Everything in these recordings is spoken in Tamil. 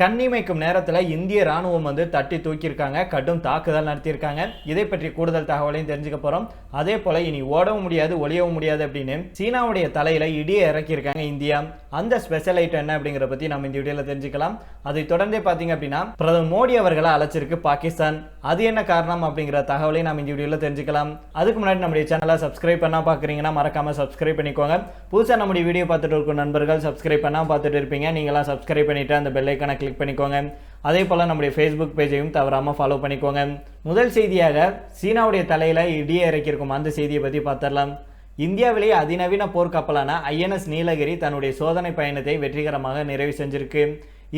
கண்ணிமைக்கும் நேரத்தில் இந்திய ராணுவம் வந்து தட்டி தூக்கியிருக்காங்க கடும் தாக்குதல் நடத்தியிருக்காங்க. இதை பற்றி கூடுதல் தகவலையும் தெரிஞ்சுக்க போகிறோம் அதே போல் இனி ஓடவும் முடியாது ஒளியவும் முடியாது அப்படின்னு சீனாவுடைய தலையில் இடியை இறக்கியிருக்காங்க இந்தியா. அந்த ஸ்பெஷல் ஐட்டம் என்ன அப்படிங்கிற பற்றி நம்ம இந்த வீடியோவில் தெரிஞ்சுக்கலாம். அதை தொடர்ந்தே பார்த்தீங்க அப்படின்னா பிரதமர் மோடி அவர்களை அழைச்சிருக்கு பாகிஸ்தான். அது என்ன காரணம் அப்படிங்கிற தகவலையும் நம்ம இந்த வீடியோவில் தெரிஞ்சுக்கலாம். அதுக்கு முன்னாடி நம்முடைய சேனலை சப்ஸ்கிரைப் பண்ணால் பார்க்குறீங்கன்னா மறக்காமல் சப்ஸ்கிரைப் பண்ணிக்கோங்க. புதுசாக நம்முடைய வீடியோ பார்த்துட்டு இருக்கும் நண்பர்கள் சப்ஸ்கிரைப் பண்ணால் பார்த்துட்டு இருப்பீங்க. நீங்களாம் சப்ஸ்கிரைப் பண்ணிவிட்டு அந்த பெல்லைக்கான கிளிக் கிளிக் பண்ணிக்கோங்க. அதே போல் நம்முடைய ஃபேஸ்புக் பேஜையும் தவறாமல் ஃபாலோ பண்ணிக்கோங்க. முதல் செய்தியாக சீனாவுடைய தலையில் இடியே இறக்கியிருக்கும் அந்த செய்தியை பற்றி பார்த்துடலாம். இந்தியாவிலேயே அதிநவீன போர்க்கப்பலான ஐஎன்எஸ் நீலகிரி தன்னுடைய சோதனை பயணத்தை வெற்றிகரமாக நிறைவு செஞ்சிருக்கு.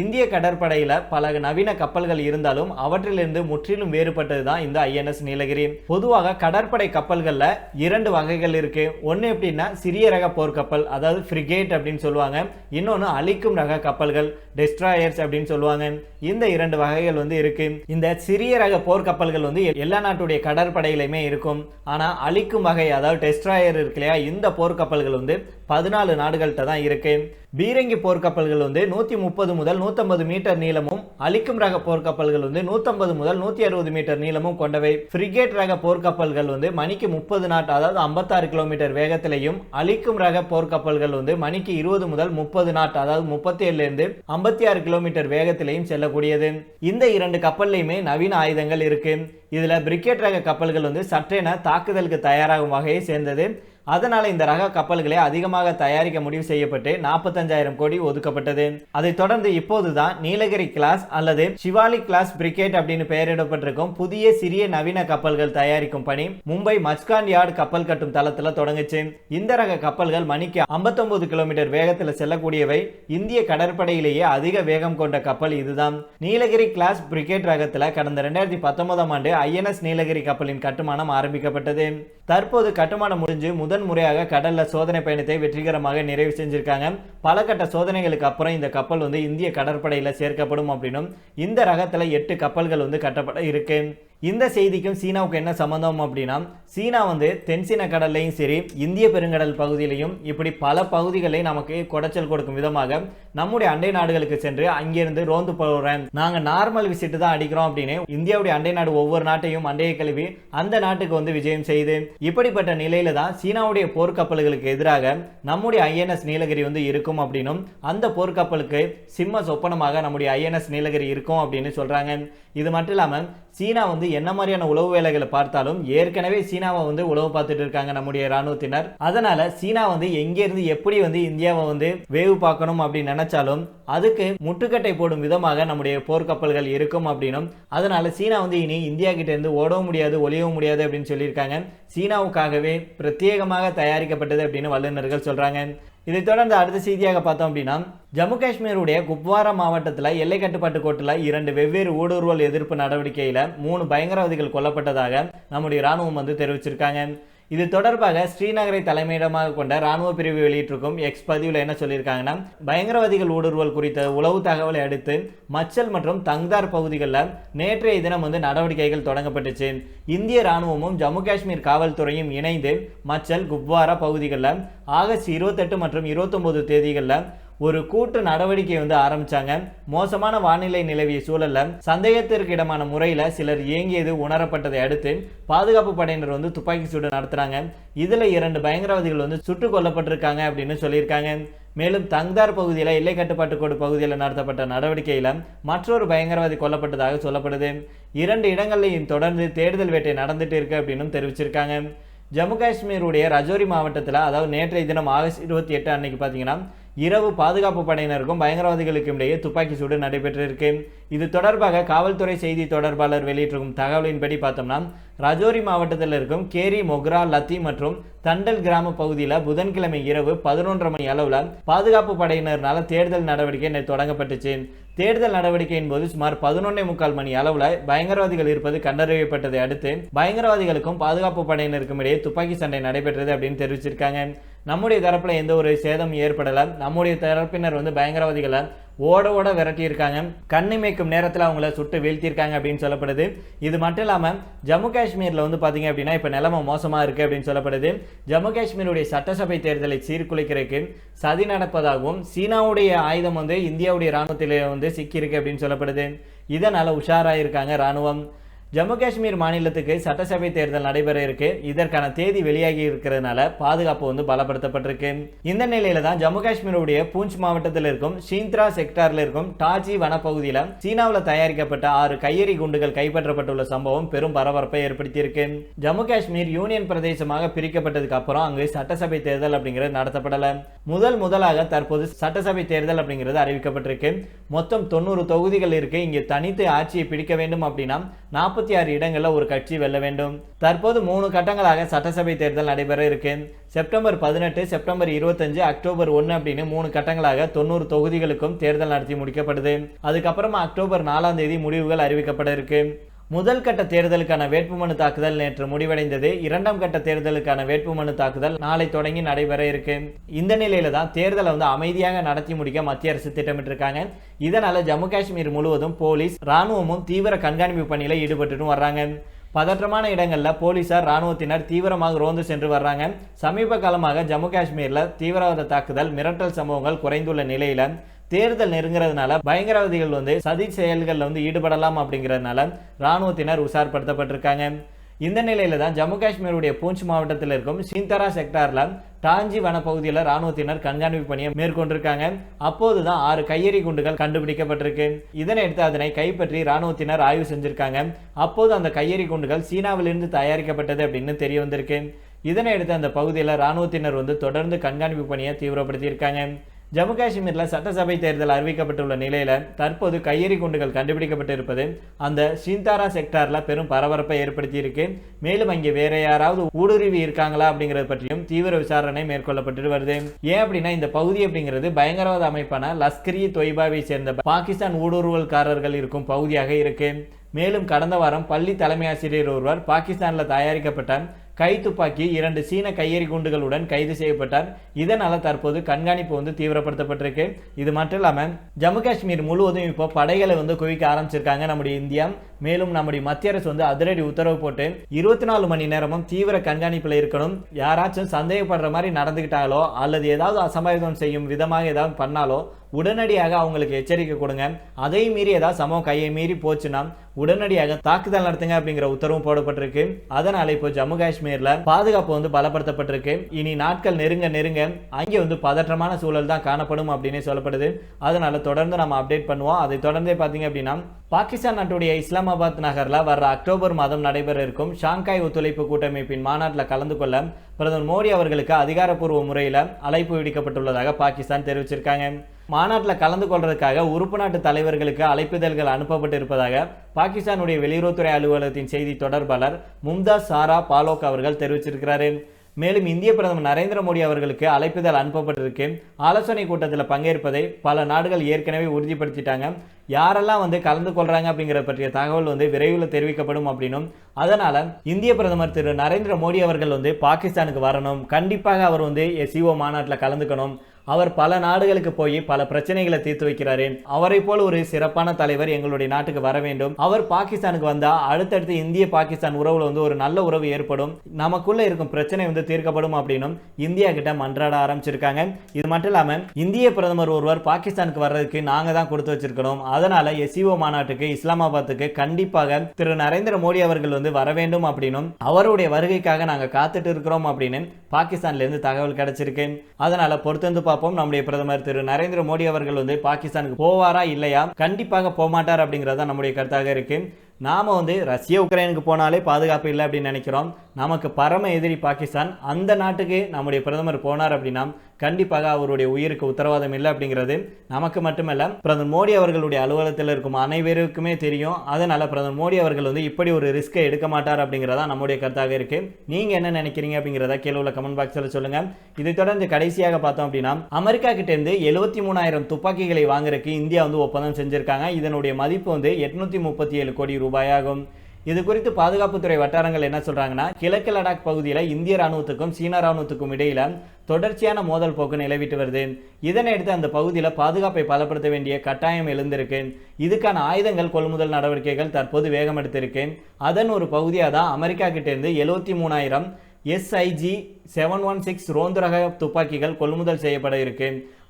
இந்திய கடற்படையில் பல நவீன கப்பல்கள் இருந்தாலும் அவற்றிலிருந்து முற்றிலும் வேறுபட்டது தான் இந்த ஐஎன்எஸ் நீலகிரி. பொதுவாக கடற்படை கப்பல்களில் இரண்டு வகைகள் இருக்கு. ஒன்று எப்படின்னா சிறிய ரக போர்க்கப்பல் அதாவது ஃப்ரிகேட் அப்படின்னு சொல்லுவாங்க. இன்னொன்று அழிக்கும் ரக கப்பல்கள் டெஸ்ட்ராயர்ஸ் அப்படின்னு சொல்லுவாங்க. இந்த இரண்டு வகைகள் வந்து இருக்கு. இந்த சிறிய ரக போர்க்கப்பல்கள் வந்து எல்லா நாட்டுடைய கடற்படையிலுமே இருக்கும். ஆனால் அழிக்கும் வகை அதாவது டெஸ்ட்ராயர் இருக்கு இல்லையா இந்த போர்க்கப்பல்கள் வந்து பதினாலு நாடுகள்கிட்ட தான் இருக்கு. பீரங்கி போர்க்கப்பல்கள் வந்து நூற்றி முப்பது முதல் நூற்றம்பது மீட்டர் நீளமும் அழிக்கும் ரக போர்க்கப்பல்கள் வந்து நூற்றம்பது முதல் நூற்றி அறுபது மீட்டர் நீளமும் கொண்டவை. ஃப்ரிகேட் ரக போர்க்கப்பல்கள் வந்து மணிக்கு முப்பது நாட் அதாவது ஐம்பத்தாறு கிலோமீட்டர் வேகத்திலையும் அழிக்கும் ரக போர்க்கப்பல்கள் வந்து மணிக்கு இருபது முதல் முப்பது நாட் அதாவது முப்பத்தி ஏழுலேருந்து ஐம்பத்தி ஆறு கிலோமீட்டர் வேகத்திலையும் செல்லக்கூடியது. இந்த இரண்டு கப்பல்லையுமே நவீன ஆயுதங்கள் இருக்கு. இதில் பிரிகேட் ரக கப்பல்கள் வந்து சற்றென தாக்குதலுக்கு தயாராகும் வகையை சேர்ந்தது. அதனால இந்த ரக கப்பல்களை அதிகமாக தயாரிக்க முடிவு செய்யப்பட்டு நாற்பத்தஞ்சாயிரம் கோடி ஒதுக்கப்பட்டது. அதைத் தொடர்ந்து இப்போதுதான் நீலகிரி கிளாஸ் அல்லது சிவாலி கிளாஸ் பிரிகேட் அப்படின்னு பெயரிடப்பட்டிருக்கும் புதிய சிறிய நவீன கப்பல்கள் தயாரிக்கும் பணி மும்பை மச்கான் யார்டு கப்பல் கட்டும் தளத்துல தொடங்குச்சு. இந்த ரக கப்பல்கள் மணிக்கு 59 கிலோமீட்டர் வேகத்தில் செல்லக்கூடியவை. இந்திய கடற்படையிலேயே அதிக வேகம் கொண்ட கப்பல் இதுதான். நீலகிரி கிளாஸ் பிரிகேட் ரகத்துல கடந்த ரெண்டாயிரத்தி பத்தொன்பதாம் ஆண்டு ஐஎன்எஸ் நீலகிரி கப்பலின் கட்டுமானம் ஆரம்பிக்கப்பட்டது. தற்போது கட்டுமானம் முடிஞ்சு முதன் முறையாக கடல்ல சோதனை பயணத்தை வெற்றிகரமாக நிறைவு செஞ்சிருக்காங்க. பல கட்ட சோதனைகளுக்கு அப்புறம் இந்த கப்பல் வந்து இந்திய கடற்படையில சேர்க்கப்படும் அப்படின்னும் இந்த ரகத்துல எட்டு கப்பல்கள் வந்து கட்டப்பட இருக்கு. இந்த செய்திக்கும் சீனாவுக்கு என்ன சம்மந்தம் அப்படின்னா சீனா வந்து தென்சீன கடல்லையும் சரி இந்திய பெருங்கடல் பகுதியிலையும் இப்படி பல பகுதிகளை நமக்கு குடைச்சல் கொடுக்கும் விதமாக நம்முடைய அண்டை நாடுகளுக்கு சென்று அங்கிருந்து ரோந்து போகிறேன் நாங்கள் நார்மல் விசிட்டு தான் அடிக்கிறோம் அப்படின்னு இந்தியாவுடைய அண்டை நாடு ஒவ்வொரு நாட்டையும் அண்டையை கழுவி அந்த நாட்டுக்கு வந்து விஜயம் செய்து இப்படிப்பட்ட நிலையில தான் சீனாவுடைய போர்க்கப்பல்களுக்கு எதிராக நம்முடைய ஐஎன்எஸ் நீலகிரி வந்து இருக்கும் அப்படின்னும் அந்த போர்க்கப்பலுக்கு சிம்ம சொப்பனமாக நம்முடைய ஐஎன்எஸ் நீலகிரி இருக்கும் அப்படின்னு சொல்றாங்க. இது மட்டும் இல்லாமல் சீனா வந்து என்ன மாதிரியான உளவு வேலைகளை பார்த்தாலும் ஏற்கனவே சீனாவை வந்து உளவு பார்த்துட்டு இருக்காங்க நம்முடைய ராணுவத்தினர் அதனால சீனா வந்து எங்கிருந்து எப்படி வந்து இந்தியாவை வந்து வேவு பார்க்கணும் அப்படின்னு நினைச்சாலும் அதுக்கு முட்டுக்கட்டை போடும் விதமாக நம்முடைய போர்க்கப்பல்கள் இருக்கும் அப்படின்னும். அதனால சீனா வந்து இனி இந்தியா கிட்ட இருந்து ஓடவும் முடியாது ஒளியவும் முடியாது அப்படின்னு சொல்லியிருக்காங்க. சீனாவுக்காகவே பிரத்யேகமாக தயாரிக்கப்பட்டது அப்படின்னு வல்லுநர்கள் சொல்றாங்க. இதைத் தொடர்ந்து அடுத்த செய்தியாக பார்த்தோம் அப்படின்னா ஜம்மு காஷ்மீருடைய குப்வாரா மாவட்டத்தில் எல்லை கட்டுப்பாட்டு கோட்டில் இரண்டு வெவ்வேறு ஊடுருவல் எதிர்ப்பு நடவடிக்கையில் மூணு பயங்கரவாதிகள் கொல்லப்பட்டதாக நம்முடைய ராணுவம் வந்து தெரிவிச்சிருக்காங்க. இது தொடர்பாக ஸ்ரீநகரை தலைமையிடமாக கொண்ட ராணுவ பிரிவு வெளியிட்டிருக்கும் எக்ஸ் பதிவில் என்ன சொல்லியிருக்காங்கன்னா பயங்கரவாதிகள் ஊடுருவல் குறித்த உளவு தகவலை அடுத்து மச்சல் மற்றும் தங்தார் பகுதிகளில் நேற்றைய தினம் வந்து நடவடிக்கைகள் தொடங்கப்பட்டுச்சு. இந்திய ராணுவமும் ஜம்மு காஷ்மீர் காவல்துறையும் இணைந்து மச்சல் குப்வாரா பகுதிகளில் ஆகஸ்ட் இருபத்தெட்டு மற்றும் இருபத்தொம்போது தேதிகளில் ஒரு கூட்டு நடவடிக்கை வந்து ஆரம்பிச்சாங்க. மோசமான வானிலை நிலவிய சூழல்ல சந்தேகத்திற்கு இடமான முறையில சிலர் இயங்கியது உணரப்பட்டதை அடுத்து பாதுகாப்பு படையினர் வந்து துப்பாக்கி சூடு நடத்துறாங்க. இதுல இரண்டு பயங்கரவாதிகள் வந்து சுட்டுக் கொல்லப்பட்டிருக்காங்க அப்படின்னு சொல்லியிருக்காங்க. மேலும் தங்தார் பகுதியில் எல்லை கட்டுப்பாட்டு கோடு பகுதியில் நடத்தப்பட்ட நடவடிக்கையில் மற்றொரு பயங்கரவாதி கொல்லப்பட்டதாக சொல்லப்படுது. இரண்டு இடங்களையும் தொடர்ந்து தேடுதல் வேட்டை நடந்துட்டு இருக்கு அப்படின்னு தெரிவிச்சிருக்காங்க. ஜம்மு காஷ்மீருடைய ரஜோரி மாவட்டத்தில் அதாவது நேற்றைய தினம் ஆகஸ்ட் இருபத்தி எட்டு அன்னைக்கு பார்த்தீங்கன்னா இரவு பாதுகாப்பு படையினருக்கும் பயங்கரவாதிகளுக்கும் இடையே துப்பாக்கி சூடு நடைபெற்றிருக்கு. இது தொடர்பாக காவல்துறை செய்தி தொடர்பாளர் வெளியிட்டிருக்கும் தகவலின்படி பார்த்தோம்னா ரஜோரி மாவட்டத்தில் இருக்கும் கேரி மொக்ரா லத்தி மற்றும் தண்டல் கிராம பகுதியில் புதன்கிழமை இரவு பதினொன்றரை மணி அளவில் பாதுகாப்பு படையினர்னால தேடுதல் நடவடிக்கை நேற்று தொடங்கப்பட்டுச்சு. தேடுதல் நடவடிக்கையின் போது சுமார் பதினொன்னே முக்கால் மணி அளவில் பயங்கரவாதிகள் இருப்பது கண்டறியப்பட்டதை அடுத்து பயங்கரவாதிகளுக்கும் பாதுகாப்பு படையினருக்கும் இடையே துப்பாக்கி சண்டை நடைபெற்றது அப்படின்னு தெரிவிச்சிருக்காங்க. நம்முடைய தரப்பில் எந்த ஒரு சேதம் ஏற்படலை. நம்முடைய தரப்பினர் வந்து பயங்கரவாதிகளை? ஓட ஓட விரட்டியிருக்காங்க. கண்ணிமைக்கும் நேரத்தில் அவங்கள சுட்டு வீழ்த்தியிருக்காங்க அப்படின்னு சொல்லப்படுது. இது மட்டும் இல்லாமல் ஜம்மு காஷ்மீரில் வந்து பார்த்தீங்க அப்படின்னா இப்போ நிலைமை மோசமாக இருக்குது அப்படின்னு சொல்லப்படுது. ஜம்மு காஷ்மீருடைய சட்டசபை தேர்தலை சீர்குலைக்கிறதுக்கு சதி நடப்பதாகவும் சீனாவுடைய ஆயுதம் வந்து இந்தியாவுடைய இராணுவத்தில் வந்து சிக்கியிருக்கு அப்படின்னு சொல்லப்படுது. இதனால் உஷாராக இருக்காங்க இராணுவம். ஜம்மு காஷ்மீர் மாநிலத்துக்கு சட்டசபை தேர்தல் நடைபெற இருக்கு. இதற்கான தேதி வெளியாகி இருக்கிறதுனால பாதுகாப்பு வந்து பலப்படுத்தப்பட்டிருக்கு. இந்த நிலையில தான் ஜம்மு காஷ்மீருடைய பூஞ்ச் மாவட்டத்தில் இருக்கும் ஷீந்த்ரா செக்டார்ல இருக்கும் டாஜி வனப்பகுதியில சீனாவில் தயாரிக்கப்பட்ட ஆறு கையெறி குண்டுகள் கைப்பற்றப்பட்டுள்ள சம்பவம் பெரும் பரபரப்பை ஏற்படுத்தியிருக்கு. ஜம்மு காஷ்மீர் யூனியன் பிரதேசமாக பிரிக்கப்பட்டதுக்கு அப்புறம் அங்கு சட்டசபை தேர்தல் அப்படிங்கிறது நடத்தப்படல. முதல் முதலாக தற்போது சட்டசபை தேர்தல் அப்படிங்கிறது அறிவிக்கப்பட்டிருக்கு. மொத்தம் தொண்ணூறு தொகுதிகள் இருக்கு. இங்கே தனித்து ஆட்சியை பிடிக்க வேண்டும் அப்படின்னா நாற்பத்தி ஆறு இடங்களில் ஒரு கட்சி வெல்ல வேண்டும். தற்போது மூணு கட்டங்களாக சட்டசபை தேர்தல் நடைபெற இருக்கு. செப்டம்பர் பதினெட்டு செப்டம்பர் இருபத்தஞ்சு அக்டோபர் ஒன்று அப்படின்னு மூணு கட்டங்களாக தொண்ணூறு தொகுதிகளுக்கும் தேர்தல் நடத்தி முடிக்கப்படுது. அதுக்கப்புறமா அக்டோபர் நாலாம் தேதி முடிவுகள் அறிவிக்கப்பட இருக்கு. முதல் கட்ட தேர்தலுக்கான வேட்புமனு தாக்குதல் நேற்று முடிவடைந்தது. இரண்டாம் கட்ட தேர்தலுக்கான வேட்புமனு தாக்குதல் நாளை தொடங்கி நடைபெற இருக்கு. இந்த நிலையில தான் தேர்தலை வந்து அமைதியாக நடத்தி முடிக்க மத்திய அரசு திட்டமிட்டிருக்காங்க. இதனால ஜம்மு காஷ்மீர் முழுவதும் போலீஸ் ராணுவமும் தீவிர கண்காணிப்பு பணியில ஈடுபட்டுட்டும் வர்றாங்க. பதற்றமான இடங்களில் போலீசார் ராணுவத்தினர் தீவிரமாக ரோந்து சென்று வர்றாங்க. சமீப காலமாக ஜம்மு காஷ்மீரில் தீவிரவாத தாக்குதல் மிரட்டல் சம்பவங்கள் குறைந்துள்ள நிலையில தேர்தல் நெருங்குறதுனால பயங்கரவாதிகள் வந்து சதி செயல்களில் வந்து ஈடுபடலாம் அப்படிங்கிறதுனால ராணுவத்தினர் உஷார்படுத்தப்பட்டிருக்காங்க. இந்த நிலையில தான் ஜம்மு காஷ்மீருடைய பூஞ்ச் மாவட்டத்தில் இருக்கும் சிந்தரா செக்டார்ல டாஞ்சி வனப்பகுதியில் ராணுவத்தினர் கண்காணிப்பு பணியை மேற்கொண்டிருக்காங்க. அப்போதுதான் ஆறு கையெறி குண்டுகள் கண்டுபிடிக்கப்பட்டிருக்கு. இதனையடுத்து அதனை கைப்பற்றி ராணுவத்தினர் ஆய்வு செஞ்சிருக்காங்க. அப்போது அந்த கையெறி குண்டுகள் சீனாவிலிருந்து தயாரிக்கப்பட்டது அப்படின்னு தெரிய வந்திருக்கு. இதனையடுத்து அந்த பகுதியில் ராணுவத்தினர் வந்து தொடர்ந்து கண்காணிப்பு பணியை தீவிரப்படுத்தியிருக்காங்க. ஜம்மு காஷ்மீரில் சட்டசபை தேர்தல் அறிவிக்கப்பட்டுள்ள நிலையில் தற்போது கையெறி குண்டுகள் கண்டுபிடிக்கப்பட்டிருப்பது அந்த சீந்தாரா செக்டாரில் பெரும் பரபரப்பை ஏற்படுத்தியிருக்கு. மேலும் அங்கே வேற யாராவது ஊடுருவி இருக்காங்களா அப்படிங்கிறது பற்றியும் தீவிர விசாரணை மேற்கொள்ளப்பட்டு வருது. ஏன் அப்படின்னா இந்த பகுதி அப்படிங்கிறது பயங்கரவாத அமைப்பான லஸ்கரி தொய்பாவை சேர்ந்த பாகிஸ்தான் ஊடுருவல்காரர்கள் இருக்கும் பகுதியாக இருக்கு. மேலும் கடந்த வாரம் பள்ளி தலைமை ஆசிரியர் ஒருவர் பாகிஸ்தானில் தயாரிக்கப்பட்ட கை துப்பாக்கி இரண்டு சீன கையெறி குண்டுகளுடன் கைது செய்யப்பட்டார். இதனால் தற்போது கண்காணிப்பு வந்து தீவிரப்படுத்தப்பட்டிருக்கு. இது மட்டும் இல்லாமல் ஜம்மு காஷ்மீர் முழுவதும் இப்போ படைகளை வந்து குவிக்க ஆரம்பிச்சிருக்காங்க நம்முடைய இந்தியா. மேலும் நம்முடைய மத்திய அரசு வந்து அதிரடி உத்தரவு போட்டு இருபத்தி நாலு மணி நேரமும் தீவிர கண்காணிப்பில் இருக்கணும். யாராச்சும் சந்தேகப்படுற மாதிரி நடந்துக்கிட்டாலோ அல்லது ஏதாவது அசம்பாவிதம் செய்யும் விதமாக ஏதாவது பண்ணாலோ உடனடியாக அவங்களுக்கு எச்சரிக்கை கொடுங்க. அதை மீறி ஏதாவது சமம் கையை மீறி போச்சுன்னா உடனடியாக தாக்குதல் நடத்துங்க அப்படிங்கிற உத்தரவும் போடப்பட்டிருக்கு. அதனால இப்போ ஜம்மு காஷ்மீர்ல பாதுகாப்பு வந்து பலப்படுத்தப்பட்டிருக்கு. இனி நாட்கள் நெருங்க நெருங்க அங்கே வந்து பதற்றமான சூழல் தான் காணப்படும் அப்படின்னு சொல்லப்படுது. அதனால தொடர்ந்து நம்ம அப்டேட் பண்ணுவோம். அதை தொடர்ந்தே பார்த்தீங்க அப்படின்னா பாகிஸ்தான் நாட்டுடைய இஸ்லாமாபாத் நகர்ல வர்ற அக்டோபர் மாதம் நடைபெற இருக்கும் ஷாங்காய் ஒத்துழைப்பு கூட்டமைப்பின் மாநாட்டில் கலந்து கொள்ள பிரதமர் மோடி அவர்களுக்கு அதிகாரப்பூர்வ முறையில் அழைப்பு விடுக்கப்பட்டுள்ளதாக பாகிஸ்தான் தெரிவிச்சிருக்காங்க. மாநாட்டில் கலந்து கொள்வதற்காக உறுப்பு நாட்டு தலைவர்களுக்கு அழைப்பிதழ்கள் அனுப்பப்பட்டு இருப்பதாக பாகிஸ்தானுடைய வெளியுறவுத்துறை அலுவலகத்தின் செய்தி தொடர்பாளர் மும்தாஸ் சாரா பாலோக் அவர்கள் தெரிவிச்சிருக்கிறார். மேலும் இந்திய பிரதமர் நரேந்திர மோடி அவர்களுக்கு அழைப்புதல் அனுப்பப்பட்டிருக்கு. ஆலோசனை கூட்டத்தில் பங்கேற்பதை பல நாடுகள் ஏற்கனவே உறுதிப்படுத்திட்டாங்க. யாரெல்லாம் வந்து கலந்து கொள்கிறாங்க அப்படிங்கிற பற்றிய தகவல் வந்து விரைவில் தெரிவிக்கப்படும் அப்படின்னும். அதனால் இந்திய பிரதமர் திரு நரேந்திர மோடி அவர்கள் வந்து பாகிஸ்தானுக்கு வரணும். கண்டிப்பாக அவர் வந்து எஸ்இஓ மாநாட்டில் கலந்துக்கணும். அவர் பல நாடுகளுக்கு போய் பல பிரச்சனைகளை தீர்த்து வைக்கிறாரு. அவரை போல ஒரு சிறப்பான தலைவர் எங்களுடைய நாட்டுக்கு வர வேண்டும். அவர் பாகிஸ்தானுக்கு வந்தா அடுத்தடுத்து இந்திய பாகிஸ்தான் உறவுல வந்து ஒரு நல்ல உறவு ஏற்படும். நமக்குள்ள இருக்கும் பிரச்சனை வந்து தீர்க்கப்படும் அப்படின்னும் இந்தியா கிட்ட மன்றாட ஆரம்பிச்சிருக்காங்க. இது மட்டும் இல்லாம இந்திய பிரதமர் ஒருவர் பாகிஸ்தானுக்கு வர்றதுக்கு நாங்க தான் கொடுத்து வச்சிருக்கணும். அதனால எஸ்இஓ மாநாட்டுக்கு இஸ்லாமாபாத்துக்கு கண்டிப்பாக திரு நரேந்திர மோடி அவர்கள் வந்து வர வேண்டும் அப்படின்னும் அவருடைய வருகைக்காக நாங்க காத்துட்டு இருக்கிறோம் அப்படின்னு பாகிஸ்தான்ல இருந்து தகவல் கிடைச்சிருக்கு. அதனால பொறுத்திருந்து பார்ப்போம். நம்முடைய பிரதமர் திரு நரேந்திர மோடி அவர்கள் வந்து பாகிஸ்தானுக்கு போவாரா இல்லையா? கண்டிப்பாக போகமாட்டார் அப்படிங்கிறது தான் நம்முடைய கருத்தாக இருக்கு. நாம வந்து ரஷ்யா உக்ரைனுக்கு போனாலே பாதுகாப்பு இல்லை அப்படின்னு நினைக்கிறோம். நமக்கு பரம எதிரி பாகிஸ்தான். அந்த நாட்டுக்கு நம்முடைய பிரதமர் போனார் அப்படின்னா கண்டிப்பாக அவருடைய உயிருக்கு உத்தரவாதம் இல்லை அப்படிங்கிறது நமக்கு மட்டுமல்ல பிரதமர் மோடி அவர்களுடைய அலுவலகத்தில் இருக்கும் அனைவருக்குமே தெரியும். அதனால பிரதமர் மோடி அவர்கள் வந்து இப்படி ஒரு ரிஸ்க்கை எடுக்க மாட்டார் அப்படிங்கிறதா நம்முடைய கருத்தாக இருக்கு. நீங்க என்ன நினைக்கிறீங்க அப்படிங்கிறத கீழே உள்ள கமெண்ட் பாக்ஸில் சொல்லுங்க. இதை தொடர்ந்து கடைசியாக பார்த்தோம் அப்படின்னா அமெரிக்கா கிட்ட இருந்து எழுபத்தி மூணாயிரம் துப்பாக்கிகளை வாங்குறதுக்கு இந்தியா வந்து ஒப்பந்தம் செஞ்சிருக்காங்க. இதனுடைய மதிப்பு வந்து எட்நூத்தி முப்பத்தி ஏழு கோடி ரூபாயாகும். இது குறித்து பாதுகாப்புத்துறை வட்டாரங்கள் என்ன சொல்றாங்கன்னா கிழக்கு லடாக் பகுதியில் இந்திய ராணுவத்துக்கும் சீன ராணுவத்துக்கும் இடையில தொடர்ச்சியான மோதல் போக்கு நிலவிட்டு வருது. இதனையடுத்து அந்த பகுதியில் பாதுகாப்பை பலப்படுத்த வேண்டிய கட்டாயம் எழுந்திருக்கு. இதுக்கான ஆயுதங்கள் கொள்முதல் நடவடிக்கைகள் தற்போது வேகம் எடுத்திருக்கு. அதன் ஒரு பகுதியாக தான் அமெரிக்கா கிட்டேருந்து எழுபத்தி மூணாயிரம் எஸ்ஐஜி செவன் ஒன் சிக்ஸ் ரோந்து ரக துப்பாக்கிகள் கொள்முதல் செய்யப்பட இருக்கு.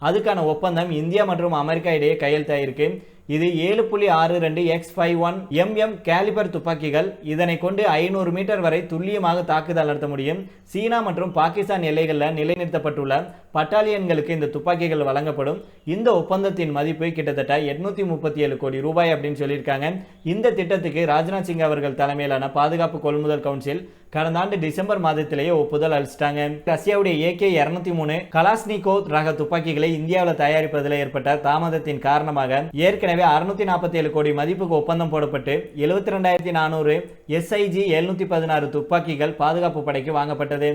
அதுக்கான ஒப்பந்தம் இந்தியா மற்றும் அமெரிக்கா இடையே கையெழுத்தாயிருக்கு. இது ஏழு புள்ளி ஆறு ரெண்டு X five one MM calibre துப்பாக்கிகள். இதனை கொண்டு ஐநூறு மீட்டர் வரை துல்லியமாக தாக்குதல் நடத்த முடியும். சீனா மற்றும் பாகிஸ்தான் எல்லைகளில் நிலைநிறுத்தப்பட்டுள்ள பட்டாலியன்களுக்கு இந்த துப்பாக்கிகள் வழங்கப்படும். இந்த ஒப்பந்தத்தின் மதிப்பு கிட்டத்தட்ட எட்நூத்தி முப்பத்தி ஏழு கோடி ரூபாய் அப்படின்னு சொல்லியிருக்காங்க. இந்த திட்டத்துக்கு ராஜ்நாத் சிங் அவர்கள் தலைமையிலான பாதுகாப்பு கொள்முதல் கவுன்சில் கடந்த ஆண்டு டிசம்பர் மாதத்திலேயே ஒப்புதல் அளிச்சிட்டாங்க. ரஷ்யாவுடைய ஏகே இருநூத்தி மூணு கலாஸ்னிகோ ரக துப்பாக்கிகளை இந்தியாவில் தயாரிப்பதில் ஏற்பட்ட தாமதத்தின் காரணமாக ஏற்கனவே அறுநூத்தி நாற்பத்தி ஏழு கோடி மதிப்புக்கு ஒப்பந்தம் போடப்பட்டு எழுபத்தி ரெண்டாயிரத்தி நானூறு எஸ்ஐஜி எழுநூத்தி பதினாறு துப்பாக்கிகள் பாதுகாப்பு படைக்கு வாங்கப்பட்டது.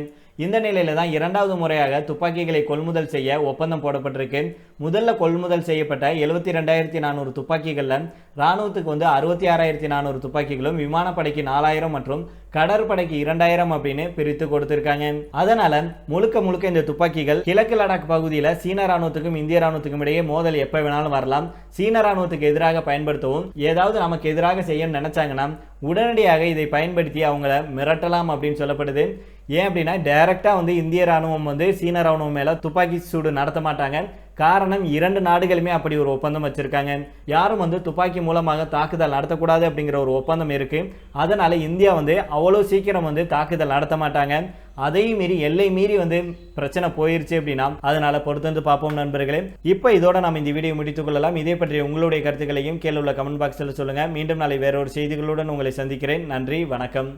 இந்த நிலையில தான் இரண்டாவது முறையாக துப்பாக்கிகளை கொள்முதல் செய்ய ஒப்பந்தம் போடப்பட்டிருக்கு. முதல்ல கொள்முதல் செய்யப்பட்ட எழுபத்தி ரெண்டாயிரத்தி நானூறு துப்பாக்கிகளில் ராணுவத்துக்கு வந்து அறுபத்தி ஆறாயிரத்தி நானூறு துப்பாக்கிகளும் விமானப்படைக்கு நாலாயிரம் மற்றும் கடற்படைக்கு இரண்டாயிரம் அப்படின்னு பிரித்து கொடுத்திருக்காங்க. அதனால முழுக்க முழுக்க இந்த துப்பாக்கிகள் கிழக்கு லடாக் பகுதியில் சீன ராணுவத்துக்கும் இந்திய ராணுவத்துக்கும் இடையே மோதல் எப்போ வேணாலும் வரலாம். சீன ராணுவத்துக்கு எதிராக பயன்படுத்தவும் ஏதாவது நமக்கு எதிராக செய்யணும்னு நினைச்சாங்கன்னா உடனடியாக இதை பயன்படுத்தி அவங்கள மிரட்டலாம் அப்படின்னு சொல்லப்படுது. ஏன் அப்படின்னா டைரக்டா வந்து இந்திய ராணுவம் வந்து சீன ராணுவம் மேலே துப்பாக்கி சூடு நடத்த மாட்டாங்க. காரணம் இரண்டு நாடுகளுமே அப்படி ஒரு ஒப்பந்தம் வச்சுருக்காங்க. யாரும் வந்து துப்பாக்கி மூலமாக தாக்குதல் நடத்தக்கூடாது அப்படிங்கிற ஒரு ஒப்பந்தம் இருக்குது அதனால் இந்தியா வந்து அவ்வளோ சீக்கிரம் வந்து தாக்குதல் நடத்த மாட்டாங்க. அதையும் மீறி எல்லை மீறி வந்து பிரச்சனை போயிருச்சு அப்படின்னா அதனால் பொறுத்து வந்து பார்ப்போம் நண்பர்களே. இப்போ இதோட நம்ம இந்த வீடியோ முடித்துக் கொள்ளலாம். இதே பற்றி உங்களுடைய கருத்துக்களையும் கீழே உள்ள கமெண்ட் பாக்ஸில் சொல்லுங்கள் மீண்டும் நாளை வேறொரு செய்திகளுடன் உங்களை சந்திக்கிறேன். நன்றி வணக்கம்.